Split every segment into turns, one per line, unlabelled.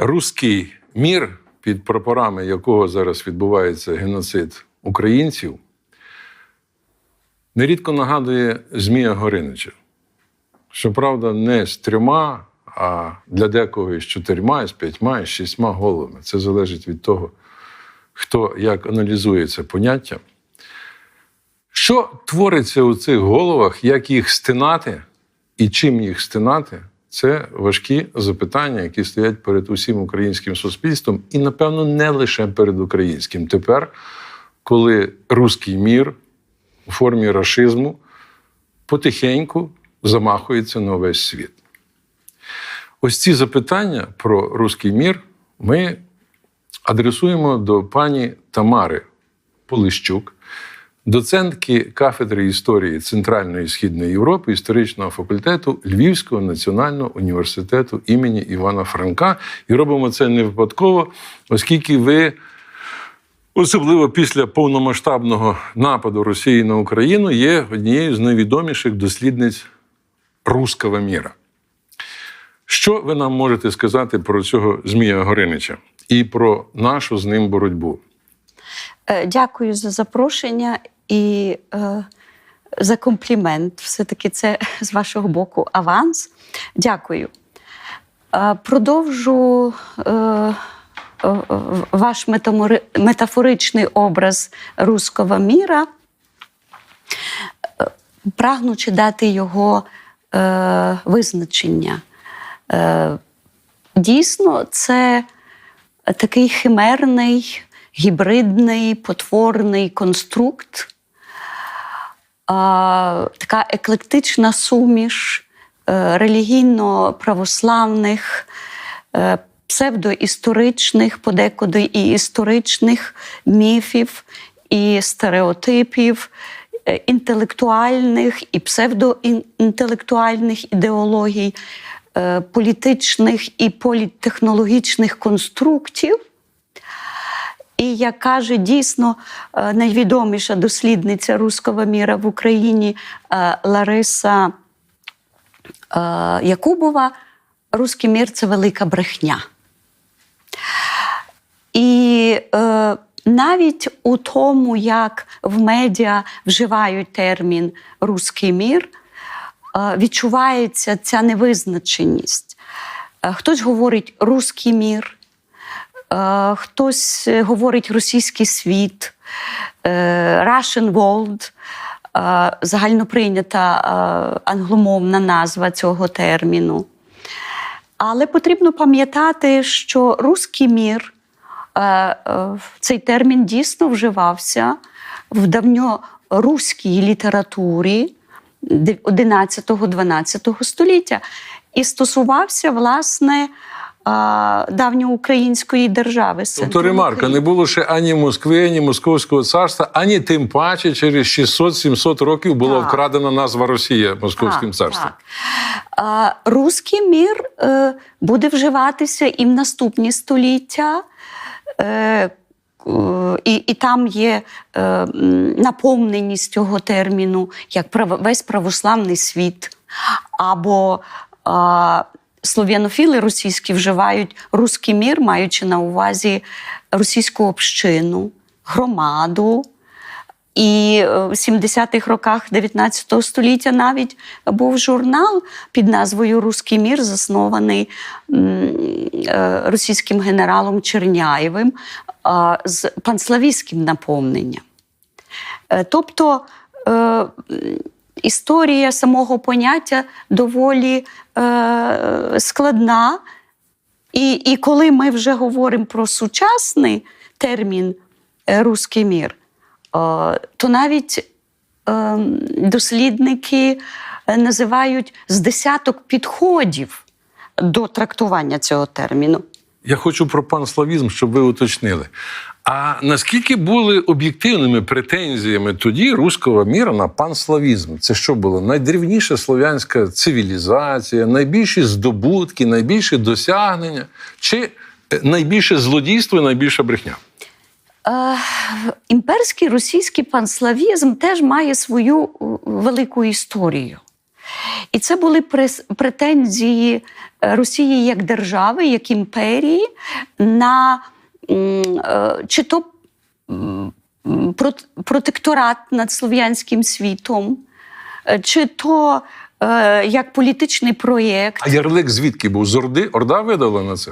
руський мір, під прапорами якого зараз відбувається геноцид українців, нерідко нагадує Змія Горинича. Щоправда, не з трьома, а для декого з чотирма, з п'ятьма, з шістьма головами. Це залежить від того, хто як аналізує це поняття. Що твориться у цих головах, як їх стинати і чим їх стинати? Це важкі запитання, які стоять перед усім українським суспільством, і, напевно, не лише перед українським. Тепер, коли руський мір у формі рашизму потихеньку замахується на весь світ. Ось ці запитання про руський мір ми адресуємо до пані Тамари Полищук, доцентки кафедри історії Центральної і Східної Європи історичного факультету Львівського національного університету імені Івана Франка. І робимо це не випадково, оскільки ви, особливо після повномасштабного нападу Росії на Україну, є однією з найвідоміших дослідниць руского міра. Що ви нам можете сказати про цього Змія Горинича і про нашу з ним боротьбу?
Е, Дякую за запрошення і е, за комплімент. Все-таки це з вашого боку аванс. Дякую. Е, продовжу ваш метафоричний образ руського міра, прагнучи дати його визначення. Дійсно, це такий химерний, гібридний, потворний конструкт, а, така еклектична суміш е, релігійно-православних, е, псевдоісторичних, подекуди і історичних міфів і стереотипів, е, інтелектуальних і псевдоінтелектуальних ідеологій, політичних і політтехнологічних конструктів. І як каже дійсно е, найвідоміша дослідниця руського міра в Україні е, Лариса е, Якубова, руський мір це велика брехня. І е, навіть у тому, як в медіа вживають термін руський мір, е, відчувається ця невизначеність. Хтось говорить руський мір, хтось говорить російський світ, е, Russian World, е, загальноприйнята е, англомовна назва цього терміну. Але потрібно пам'ятати, що руський мір е, е, цей термін дійсно вживався в давньоруській літературі 11-12 століття і стосувався власне е, давньоукраїнської держави.
Тобто ремарка, не було ще ані Москви, ані Московського царства, ані тим паче через 600-700 років була
Так.
вкрадена назва Росія Московським царством.
Так. А, руський мір е, буде вживатися і в наступні століття. Е, е, і, і там є е, наповненість цього терміну як весь православний світ. Або а, слов'янофіли російські вживають руський мір, маючи на увазі російську общину, громаду. І е, в 70-х роках 19 століття навіть був журнал під назвою Руський мір, заснований е, російським генералом Черняєвим е, з панславійським наповненням. Тобто історія самого поняття доволі е, складна. І, і коли ми вже говоримо про сучасний термін е, руський мір, е, то навіть е, дослідники називають з десяток підходів до трактування цього терміну.
Я хочу про панславізм, щоб ви уточнили. А наскільки були об'єктивними претензіями тоді руського міра на панславізм? Це що було? Найдрівніша слов'янська цивілізація, найбільші здобутки, найбільші досягнення, чи е, найбільше злодійство і найбільша брехня?
Е, імперський російський панславізм теж має свою е, велику історію. І це були претензії е, Росії як держави, як імперії на чи то протекторат над слов'янським світом, е, чи то е, як політичний проєкт.
А ярлик звідки був? З Орди? Орда видала на це?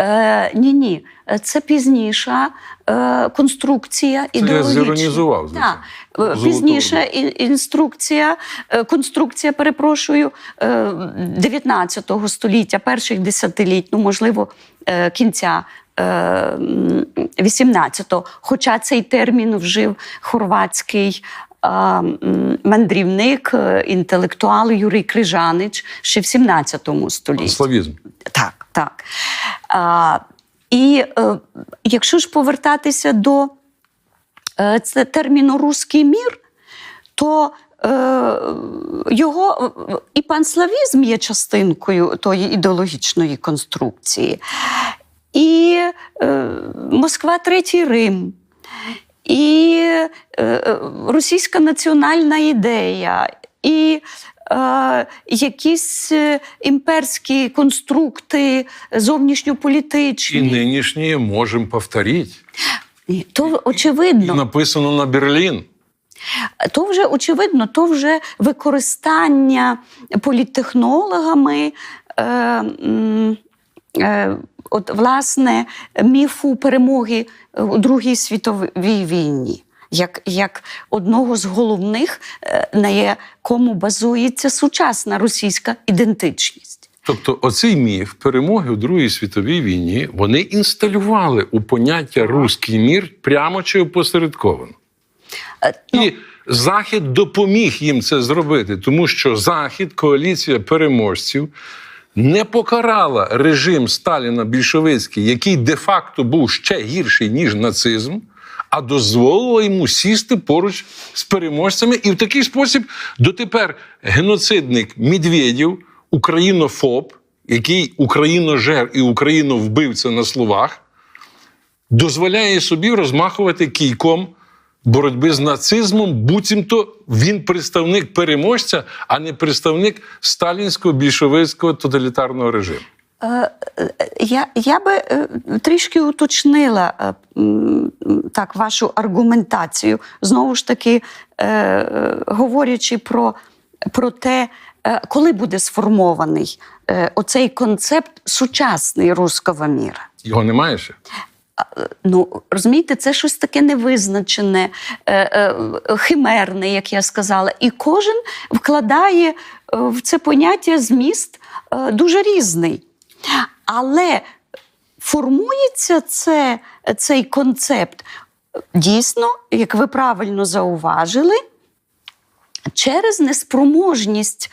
Е, ні, ні, це пізніша конструкція
я
ідеологічна.
зіронізував, звичайно.
Е,
Золоту
інструкція, конструкція, перепрошую, е, 19 століття, перших десятиліть, ну можливо, кінця. Е, 18-го, хоча цей термін вжив хорватський е, мандрівник, е, інтелектуал Юрій Крижанич ще в 17 столітті.
Славізм.
Так, так. А, і е, якщо ж повертатися до е, це терміну руський мір, то е, його і панславізм є частинкою тої ідеологічної конструкції. І е, Москва Третій Рим. І е, е, російська національна ідея, і е, якісь е, імперські конструкти зовнішньополітичні.
І нинішнє можемо повторити.
То
І написано на Берлін.
то вже очевидно, то вже використання політтехнологами. Е, е, От, власне, міфу перемоги у Другій світовій війні, як, як одного з головних, е, на якому базується сучасна російська ідентичність.
Тобто, оцей міф перемоги у Другій світовій війні вони інсталювали у поняття руський мір прямо чи опосередковано.
Е, ну,
І Захід допоміг їм це зробити, тому що Захід, коаліція переможців, не покарала режим Сталіна більшовицький, який де-факто був ще гірший, ніж нацизм, а дозволила йому сісти поруч з переможцями. І в такий спосіб дотепер геноцидник Медведєв, українофоб, який україножер і україновбивця на словах, дозволяє собі розмахувати кійком боротьби з нацизмом, буцімто він представник переможця, а не представник сталінського більшовицького тоталітарного режиму.
Е, е, Я, я би е, трішки уточнила так, вашу аргументацію. Знову ж таки, говорячи про, про те, коли буде сформований оцей концепт сучасний руського міра.
Його немає ще.
Ну, розумієте, це щось таке невизначене, е, е, химерне, як я сказала. І кожен вкладає е, в це поняття зміст дуже різний. Але формується це, цей концепт дійсно, як ви правильно зауважили, через неспроможність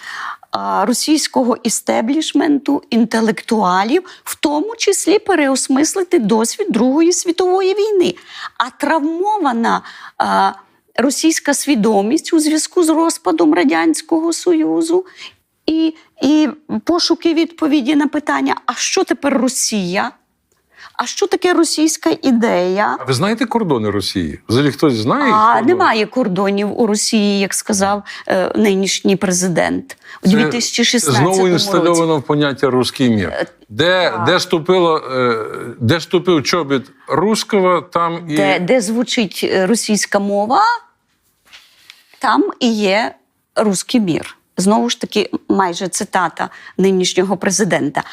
російського істеблішменту, інтелектуалів, в тому числі переосмислити досвід Другої світової війни. А травмована російська свідомість у зв'язку з розпадом Радянського Союзу. І, і пошуки відповіді на питання: а що тепер Росія? А що таке російська ідея?
А ви знаєте кордони Росії? Взагалі хтось знає?
А
кордони?
немає кордонів у Росії, як сказав е, нинішній президент у
Це
2016
Знову
році.
інстальовано в поняття руський мір. Де,
так.
де, ступило, е, де ступив чобіт руского, там і
Де, де звучить е, російська мова, там і є руський мір. Знову ж таки, майже цитата нинішнього президента.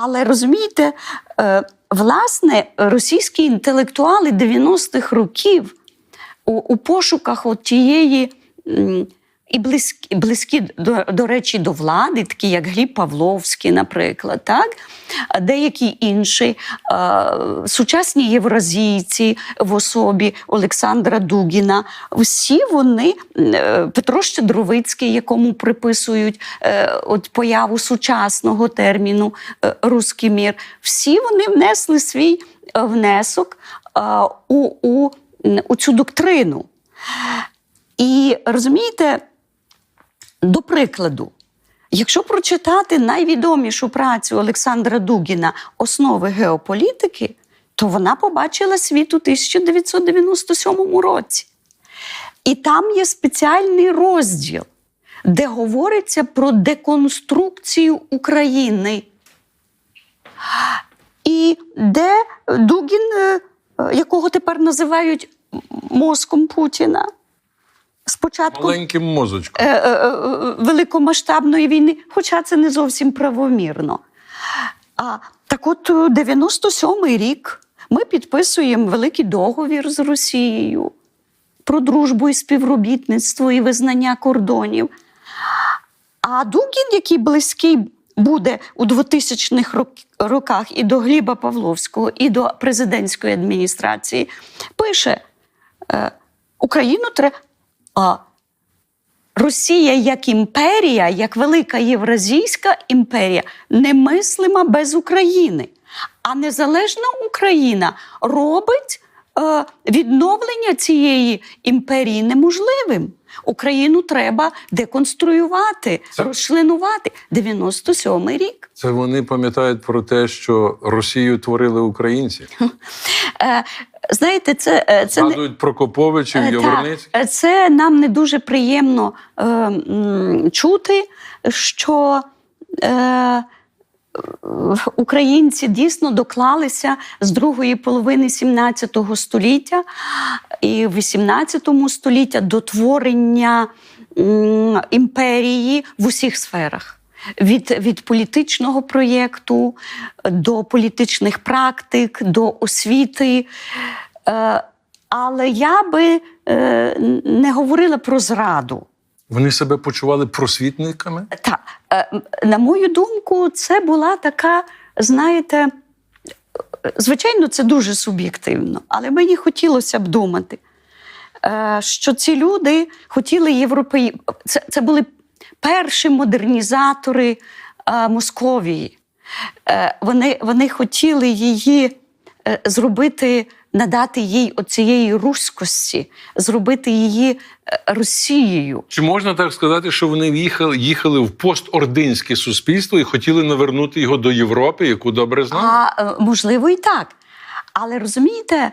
Але розумієте, е, власне, російські інтелектуали 90-х років у, пошуках от тієї. І близькі, близькі до, до речі, до влади, такі як Гліб Павловський, наприклад, так? Деякі інші е, сучасні євразійці в особі Олександра Дугіна. Всі вони, е, Петро Щедровицький, якому приписують е, от появу сучасного терміну «руський мір», всі вони внесли свій внесок у, у, у цю доктрину. І розумієте, до прикладу, якщо прочитати найвідомішу працю Олександра Дугіна Основи геополітики, то вона побачила світ у 1997 році. І там є спеціальний розділ де говориться про деконструкцію України. І де Дугін, е, якого тепер називають мозком Путіна, спочатку
Маленьким мозочком.
е, е, е, великомасштабної війни, хоча це не зовсім правомірно. А так от, 97-й рік ми підписуємо великий договір з Росією про дружбу і співробітництво і визнання кордонів. А Дугін, який близький буде у 2000-х роках і до Гліба Павловського, і до президентської адміністрації, пише: Україну треба. А Росія як імперія, як велика Євразійська імперія, немислима без України. А незалежна Україна робить е, відновлення цієї імперії неможливим. Україну треба деконструювати,
Це-
розчленувати. 97-й рік.
Це вони пам'ятають про те, що Росію творили українці.
Е, знаєте, це, е, це не,
Згадують Прокоповичів,
Е,
Яворницьких.
Це нам не дуже приємно е, чути, що е, українці дійсно доклалися з другої половини 17 століття і 18 століття до творення імперії в усіх сферах. Від, від політичного проєкту до політичних практик, до освіти. Е, але я би е, не говорила про зраду.
Вони себе почували просвітниками.
Та, е, на мою думку, це була така, знаєте, звичайно, це дуже суб'єктивно, але мені хотілося б думати, що ці люди хотіли європеї. Це, це були перші модернізатори е, Московії. Е, Вони, вони хотіли її е, зробити, надати їй оцієї руськості, зробити її Росією.
Чи можна так сказати, що вони їхали, їхали в постординське суспільство і хотіли навернути його до Європи, яку добре знали?
А можливо, і так. Але розумієте,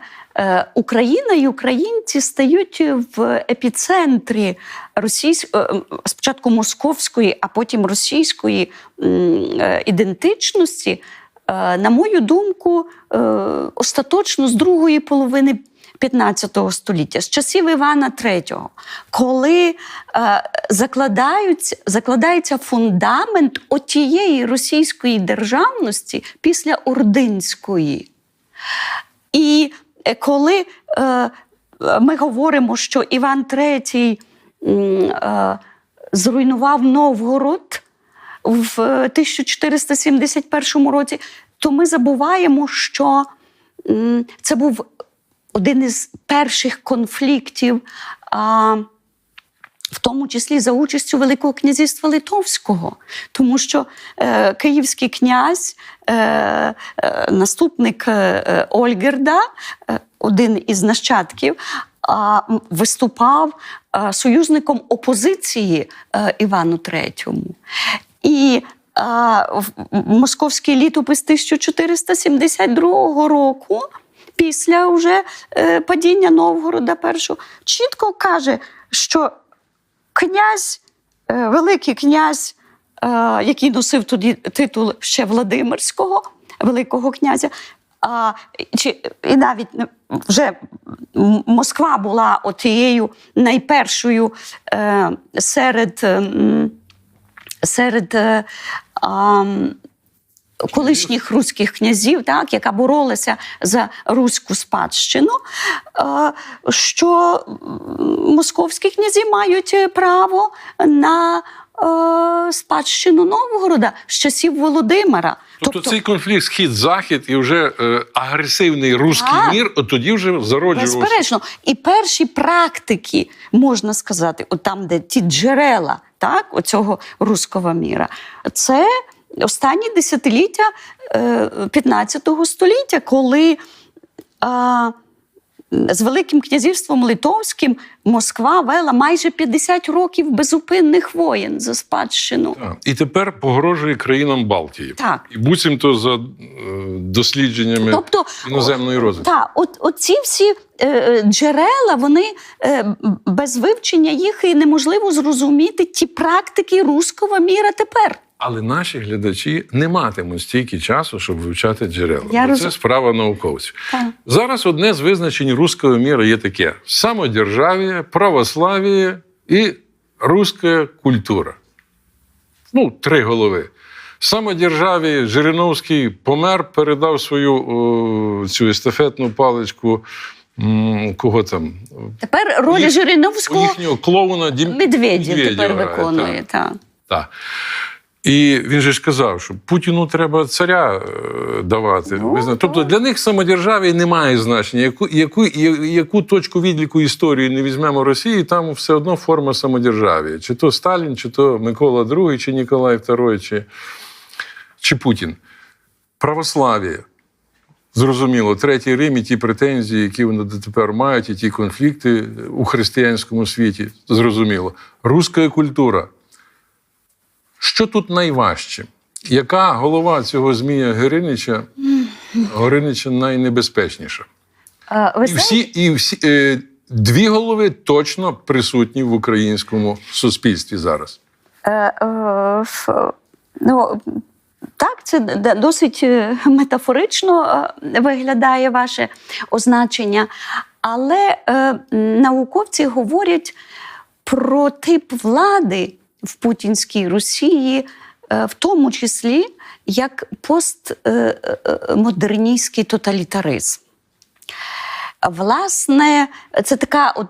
Україна і українці стають в епіцентрі російської, спочатку московської, а потім російської е, ідентичності. Е, На мою думку, е, остаточно з другої половини 15 століття, з часів Івана III, коли е, закладається фундамент отієї російської державності після ординської. І е, коли е, ми говоримо, що Іван III е, зруйнував Новгород в е, 1471 році, то ми забуваємо, що це був один із перших конфліктів. Тому числі за участю Великого князівства Литовського, тому що е, київський князь, е, е, наступник е, Ольгерда, е, один із нащадків, а, виступав е, союзником опозиції е, Івану III. І в- московський літопис 1472 року після вже е, падіння Новгорода першого, чітко каже, що князь, е, великий князь, е, який носив тоді титул ще Владимирського, Великого князя. А, чи, і навіть вже Москва була отією найпершою е, серед, серед е, колишніх руських князів, так, яка боролася за руську спадщину, е, що московські князі мають право на е, спадщину Новгорода з часів Володимира.
Тобто, цей конфлікт схід-захід і вже е, агресивний руський
Так.
мір, от тоді вже зароджувався.
Безперечно, і перші практики, можна сказати, от там, де ті джерела так, оцього руського міра, це останні десятиліття е, 15 століття, коли а, з Великим князівством Литовським Москва вела майже 50 років безупинних воєн за спадщину.
Так. І тепер погрожує країнам Балтії.
Так.
І буцімто за е, дослідженнями
Тобто,
іноземної розвитки.
Так, от, от ці всі е, джерела, вони е, без вивчення їх і неможливо зрозуміти ті практики руського міра тепер.
Але наші глядачі не матимуть стільки часу, щоб вивчати джерела.
Я
Бо
роз-
Це справа науковців.
Так.
Зараз одне з визначень руського міра є таке: самодержав'я, православ'я і руська культура. Ну, три голови. Самодержаві Жириновський помер, передав свою о, цю естафетну паличку. Кого там?
Тепер роль
Їх-
Жириновського
їхнього клоуна Дім...
медведя тепер
Медведєва грає,
виконує.
Так. І він же ж казав, що Путіну треба царя е, давати.
Ну,
тобто для них самодержав'я не має значення. Яку, яку, яку точку відліку історії не візьмемо Росії, там все одно форма самодержав'я. Чи то Сталін, чи то Микола II, чи Ніколай II, чи, чи Путін. Православ'я. Зрозуміло, третій Рим і ті претензії, які вони дотепер мають, і ті конфлікти у християнському світі. Зрозуміло. Руська культура. Що тут найважче? Яка голова цього Змія Гиринича, Горинича найнебезпечніша?
Е, Ви
І всі, і всі е, дві голови точно присутні в українському суспільстві зараз.
Е, е, Ну, так, це досить е, метафорично е, виглядає ваше означення. Але е, науковці говорять про тип влади в путінській Росії, е, в тому числі як постмодерністський тоталітаризм. Власне, це така, от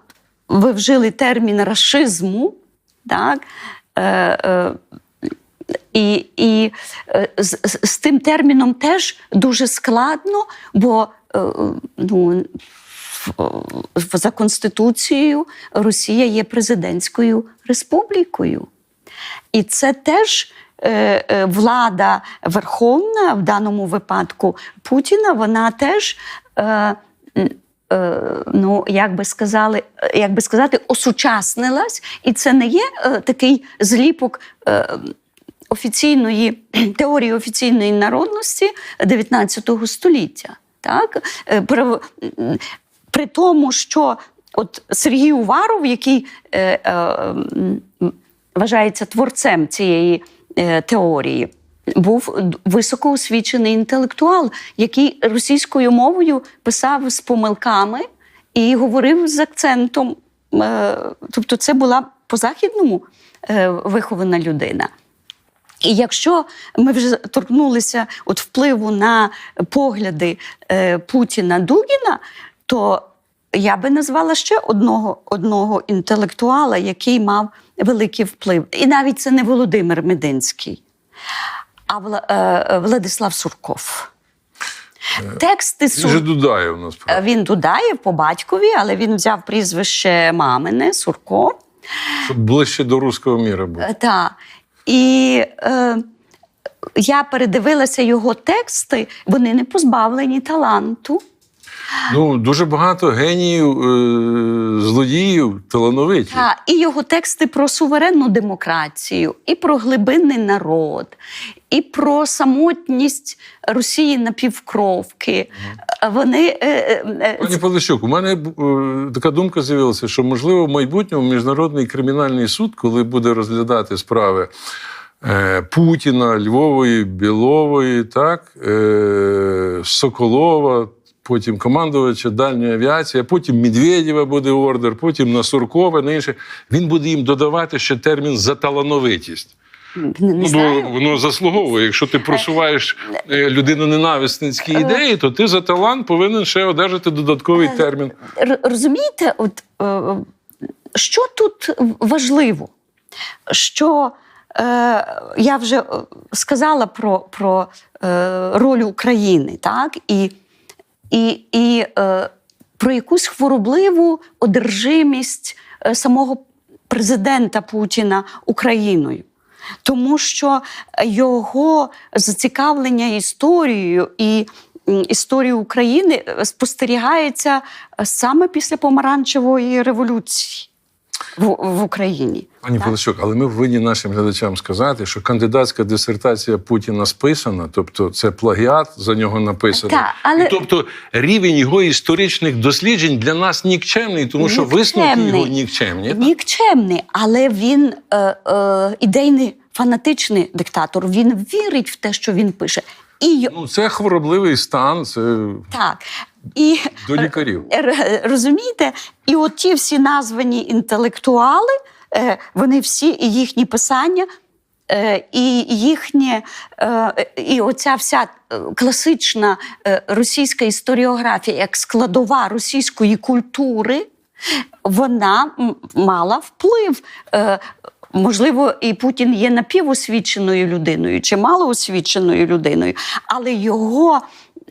ви вжили термін рашизму, так? Е, е, і і е, з, з, з тим терміном теж дуже складно, бо е, ну, за Конституцією Росія є президентською республікою. І це теж е, е, влада верховна, в даному випадку Путіна, вона теж. Е, Ну, як би сказали, як би сказати, осучаснилась, і це не є е, такий зліпок е, офіційної теорії офіційної народності 19 століття. Так? При, при тому, що от Сергій Уваров, який е, е, вважається творцем цієї е, теорії, був високоосвічений інтелектуал, який російською мовою писав з помилками і говорив з акцентом. Е, Тобто, це була по-західному е, вихована людина. І якщо ми вже торкнулися от впливу на погляди Путіна Дугіна, то я би назвала ще одного, одного інтелектуала, який мав великий вплив. І навіть це не Володимир Мединський, а Вла- е, Владислав Сурков. Тексти
Він
Сур...
же Дудаєв насправді.
Він Дудаєв по батькові, але він взяв прізвище мамине Сурко.
Щоб ближче до руського міра був.
Так. І е, я передивилася його тексти, вони не позбавлені таланту.
Ну, дуже багато геніїв, е, злодіїв, талановиті.
Та, і його тексти про суверенну демократію, і про глибинний народ, і про самотність Росії напівкровки. Вони е, е,
Пані Полищук, у мене така думка з'явилася, що можливо в майбутньому міжнародний кримінальний суд, коли буде розглядати справи Путіна, Львової, Білової, так, Соколова, потім командувача дальньої авіації, потім Медведєва буде ордер, потім на Суркова, на інше. Він буде їм додавати ще термін за талановитість.
не,
Ну,
знаю.
воно заслуговує. Якщо ти просуваєш е, людиноненависницькі
Е.
ідеї, то ти за талант повинен ще одержати додатковий
Е,
термін.
Розумієте, от, е, що тут важливо? Що е, я вже е, сказала про, про е, роль України, так? І, і, і е, про якусь хворобливу одержимість е, самого президента Путіна Україною. Тому що його зацікавлення історією і м, історію України е, спостерігається е, саме після помаранчевої революції в, в Україні.
Пані
Так?
Полищук, але ми повинні нашим глядачам сказати, що кандидатська дисертація Путіна списана, тобто це плагіат за нього написано.
Так, але-
І тобто рівень його історичних досліджень для нас нікчемний, тому що висновки його нікчемні. так?
Нікчемний, але він е, е, ідейний фанатичний диктатор. Він вірить в те, що він пише. І
Ну, це хворобливий стан, це
так. І
до лікарів.
Розумієте? І от ті всі названі інтелектуали, е, вони всі, і їхні писання, е, і їхнє, е, і оця вся е, класична е, російська історіографія як складова російської культури, вона мала вплив. Е, Можливо, і Путін є напівосвіченою людиною чи малоосвіченою людиною, але його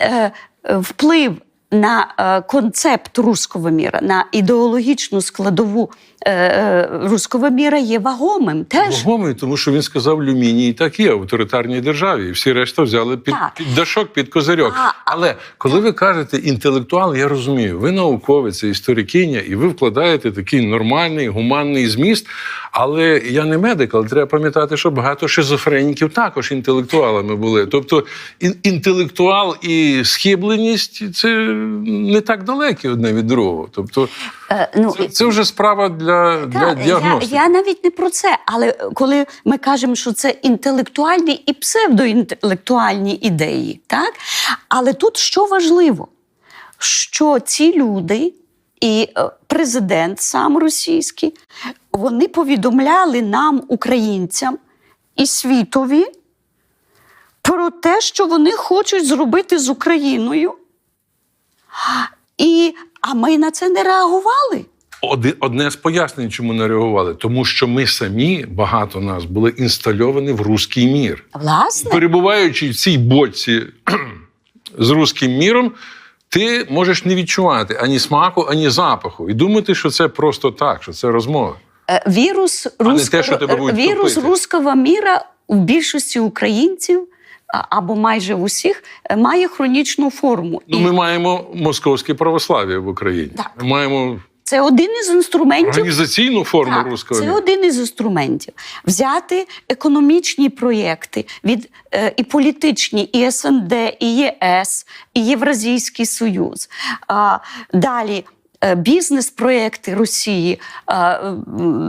е, е, вплив на е, концепт руського міра, на ідеологічну складову е, е, міра є вагомим. Теж
Вагомий, тому що він сказав Люміній, і так є в авторитарній державі. І всі решта взяли під,
Так.
під дашок, під козирьок.
А-
Але коли ви кажете інтелектуал, я розумію, ви науковець, історикиня, і ви вкладаєте такий нормальний, гуманний зміст. Але я не медик, але треба пам'ятати, що багато шизофреніків також інтелектуалами були. Тобто інтелектуал і схибленість це не так далекі одне від другого. Тобто
е, ну,
це, це вже справа для, для
Так, я, я навіть не про це. Але коли ми кажемо, що це інтелектуальні і псевдоінтелектуальні ідеї, так? Але тут що важливо, що ці люди і е, президент сам російський, вони повідомляли нам, українцям і світові, про те, що вони хочуть зробити з Україною. А ми на це не реагували.
Одне з пояснень, чому не реагували, тому що ми самі, багато нас, були інстальовані в руський мір.
Власне.
Перебуваючи в цій бочці з руським міром, ти можеш не відчувати ані смаку, ані запаху. І думати, що це просто так, що це розмова.
Е, Вірус,
не те, що тебе
вірус
топити.
руського міра у більшості українців або майже в усіх е, має хронічну форму.
Ну,
І
ми маємо московське православ'я в Україні.
Так.
Ми маємо
це один із інструментів.
організаційну форму
Так,
руського
це один із інструментів. Взяти економічні проєкти від е, і політичні, і СНД, і ЄС, і Євразійський Союз. А, далі. е, Бізнес-проєкти Росії, е,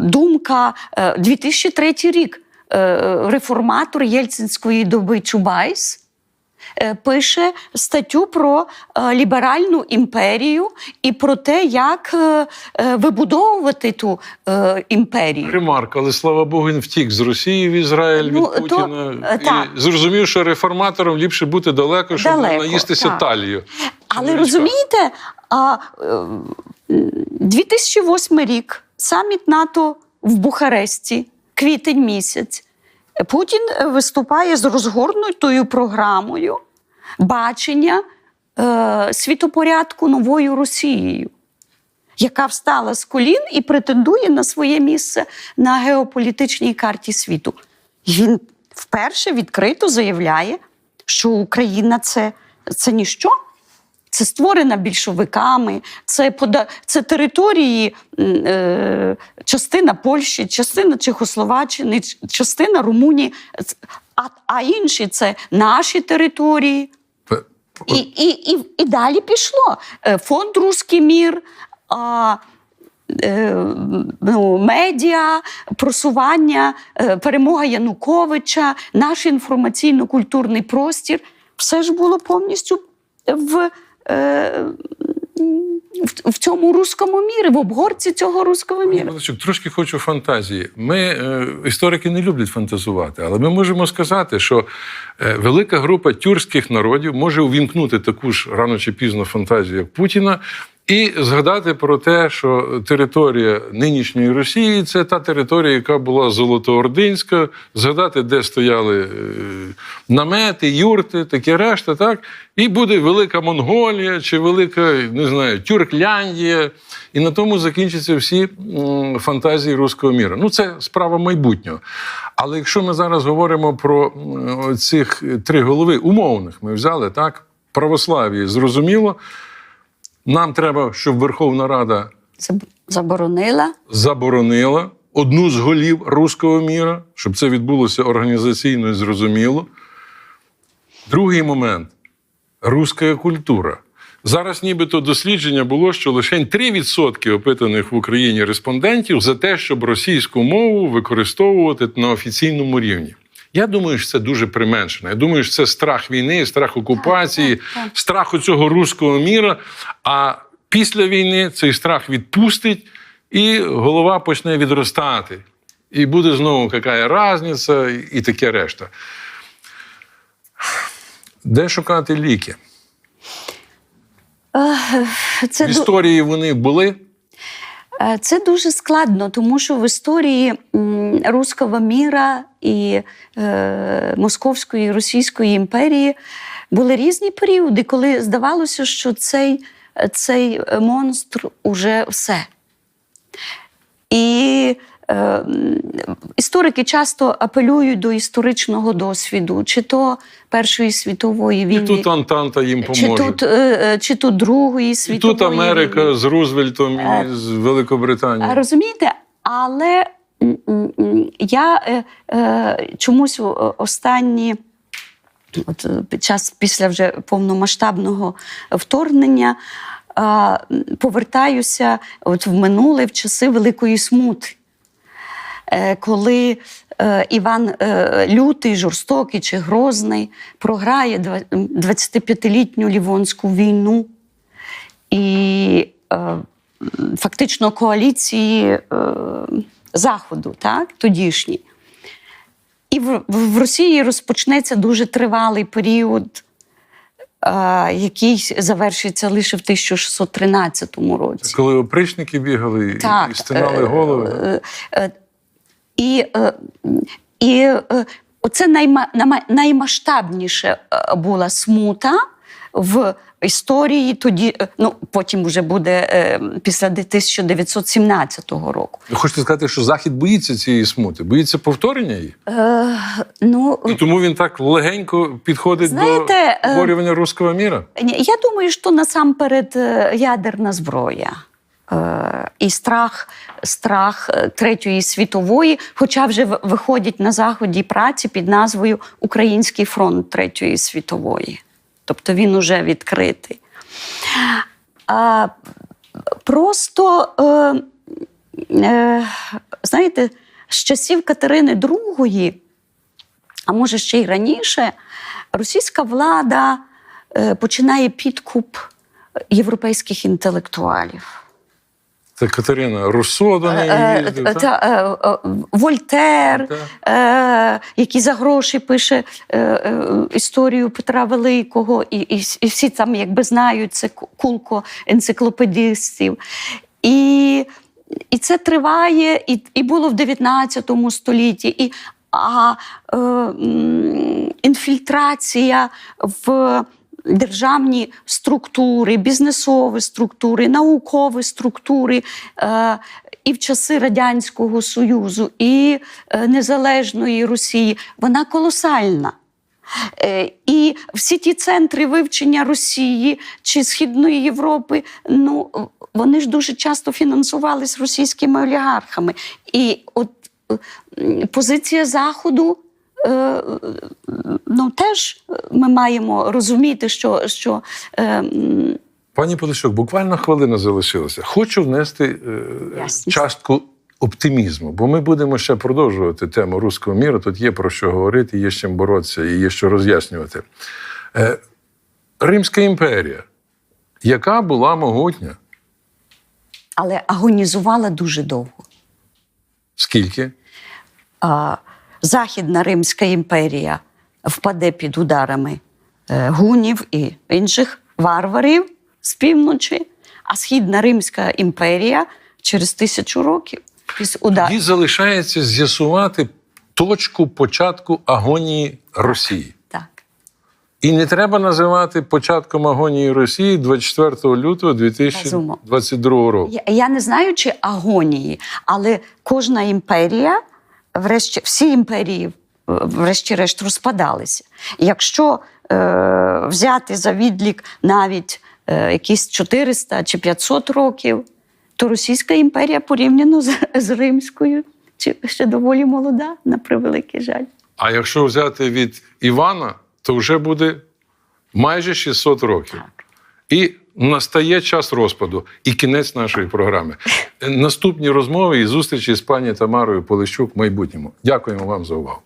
думка е, 2003 рік. Е, Реформатор Єльцинської доби Чубайс е, пише статтю про е, ліберальну імперію і про те, як вибудовувати ту імперію.
Ремарка, але слава Богу, він втік з Росії в Ізраїль
Ну,
від
то,
Путіна
так.
і зрозумів, що реформатором ліпше бути далеко, щоб
Далеко,
не наїстися
так.
талію.
Але
Новичка.
розумієте, а, е, м, 2008 рік, саміт НАТО в Бухаресті, квітень місяць. Путін е, виступає з розгорнутою програмою бачення е, світопорядку новою Росією, яка встала з колін і претендує на своє місце на геополітичній карті світу. Він вперше відкрито заявляє, що Україна це, це ніщо. Це створена більшовиками, це пода... це території, е... частина Польщі, частина Чехословаччини, частина Румунії, а, а інші це наші території. І, і, і, і далі пішло. Е, Фонд Руський мір, а, е, ну, медіа, просування, е, перемога Януковича, наш інформаційно-культурний простір. Все ж було повністю в, в, в цьому руському мірі, в обгорці цього руського міра.
Трошки хочу фантазії. Ми, е, історики, не люблять фантазувати, але ми можемо сказати, що е, велика група тюркських народів може увімкнути таку ж рано чи пізно фантазію, як Путіна. І згадати про те, що територія нинішньої Росії це та територія, яка була золотоординська, згадати, де стояли е, намети, юрти, таке решта, так? І буде велика Монголія чи велика, не знаю, Тюркляндія. І на тому закінчаться всі фантазії руського міра. Ну, це справа майбутнього. Але якщо ми зараз говоримо про цих три голови умовних, ми взяли так. православії зрозуміло. Нам треба, щоб Верховна Рада
Заборонила.
заборонила одну з голів руського міра, щоб це відбулося організаційно і зрозуміло. Другий момент руська культура. Зараз нібито дослідження було, що лише 3% опитаних в Україні респондентів за те, щоб російську мову використовувати на офіційному рівні. Я думаю, що це дуже применшено. Я думаю, що це страх війни, страх окупації,
Так, так, так.
страх у цього руського міра. А після війни цей страх відпустить, і голова почне відростати. І буде знову яка різниця, і таке решта. Де шукати ліки?
Це
В історії вони були.
Е, Це дуже складно, тому що в історії м, руського міра і е, Московської і Російської імперії були різні періоди, коли здавалося, що цей, цей монстр уже все. І е, історики часто апелюють до історичного досвіду, чи то Першої світової
І
війни,
тут Антанта їм
чи
поможе.
тут, е, е, чи тут Другої
І
світової
тут Америка
війни.
з Рузвельтом
Е,
і з Великобританією.
Розумієте, але я е, е, чомусь останні. От е, під час після вже повномасштабного вторгнення е, повертаюся от в минуле в часи Великої смути, Е, коли Іван Лютий, жорстокий чи Грозний програє 25-літню Лівонську війну. І фактично коаліції Заходу, так, тодішній. І в, в в Росії розпочнеться дуже тривалий період, е, який завершиться лише в 1613 році.
Коли опричники бігали і-
Так,
і стинали
е,
голови.
е, е, І, е, і е, оце найма, найма- наймасштабніше була смута в історії. Тоді, е, ну потім вже буде е, після 1917 року.
Ви хочете сказати, що Захід боїться цієї смути, боїться повторення її?
Е, ну,
І тому він так легенько підходить
Знаєте,
до
е,
створювання руського міра.
Я думаю, що насамперед е, ядерна зброя. Е, І страх, страх е, Третьої світової, хоча вже виходять на заході праці під назвою Український фронт Третьої світової. Тобто він уже відкритий. А, просто, е, е, знаєте, з часів Катерини II, а може ще й раніше, російська влада е, починає підкуп європейських інтелектуалів.
Це Катерина Руссо до неї
Е,
їздив.
е, та, е, е, Вольтер, е, який за гроші пише е, е, історію Петра Великого, і, і всі там якби знають це кулко енциклопедистів. І, і це триває, і, і було в 19 столітті. І, а е, інфільтрація в державні структури, бізнесові структури, наукові структури е, і в часи Радянського Союзу, і е, Незалежної Росії, вона колосальна. Е, І всі ті центри вивчення Росії чи Східної Європи, ну вони ж дуже часто фінансувались російськими олігархами. І от позиція Заходу. Е, Ну, теж ми маємо розуміти, що, що е,
Пані Полищук, буквально хвилина залишилася. Хочу внести е,
Ясність.
частку оптимізму, бо ми будемо ще продовжувати тему руського міру. Тут є про що говорити, є з чим боротися і є що роз'яснювати. Е, Римська імперія, яка була могутня?
але агонізувала дуже довго.
Скільки?
а, Західна Римська імперія впаде під ударами е, гунів і інших варварів з півночі, а Східна Римська імперія через тисячу років після удару.
Тоді залишається з'ясувати точку початку агонії Росії.
Так.
І не треба називати початком агонії Росії 24 лютого
Безумовно.
2022 року.
Я, я не знаю, чи агонії, але кожна імперія, врешті, всі імперії врешті-решт розпадалися. Якщо е, взяти за відлік навіть е, якісь 400 чи 500 років, то Російська імперія порівняно з, з Римською чи ще доволі молода, на превеликий жаль.
А якщо взяти від Івана, то вже буде майже 600 років. І настає час розпаду і кінець нашої програми. Наступні розмови і зустрічі з пані Тамарою Полищук в майбутньому. Дякуємо вам за увагу.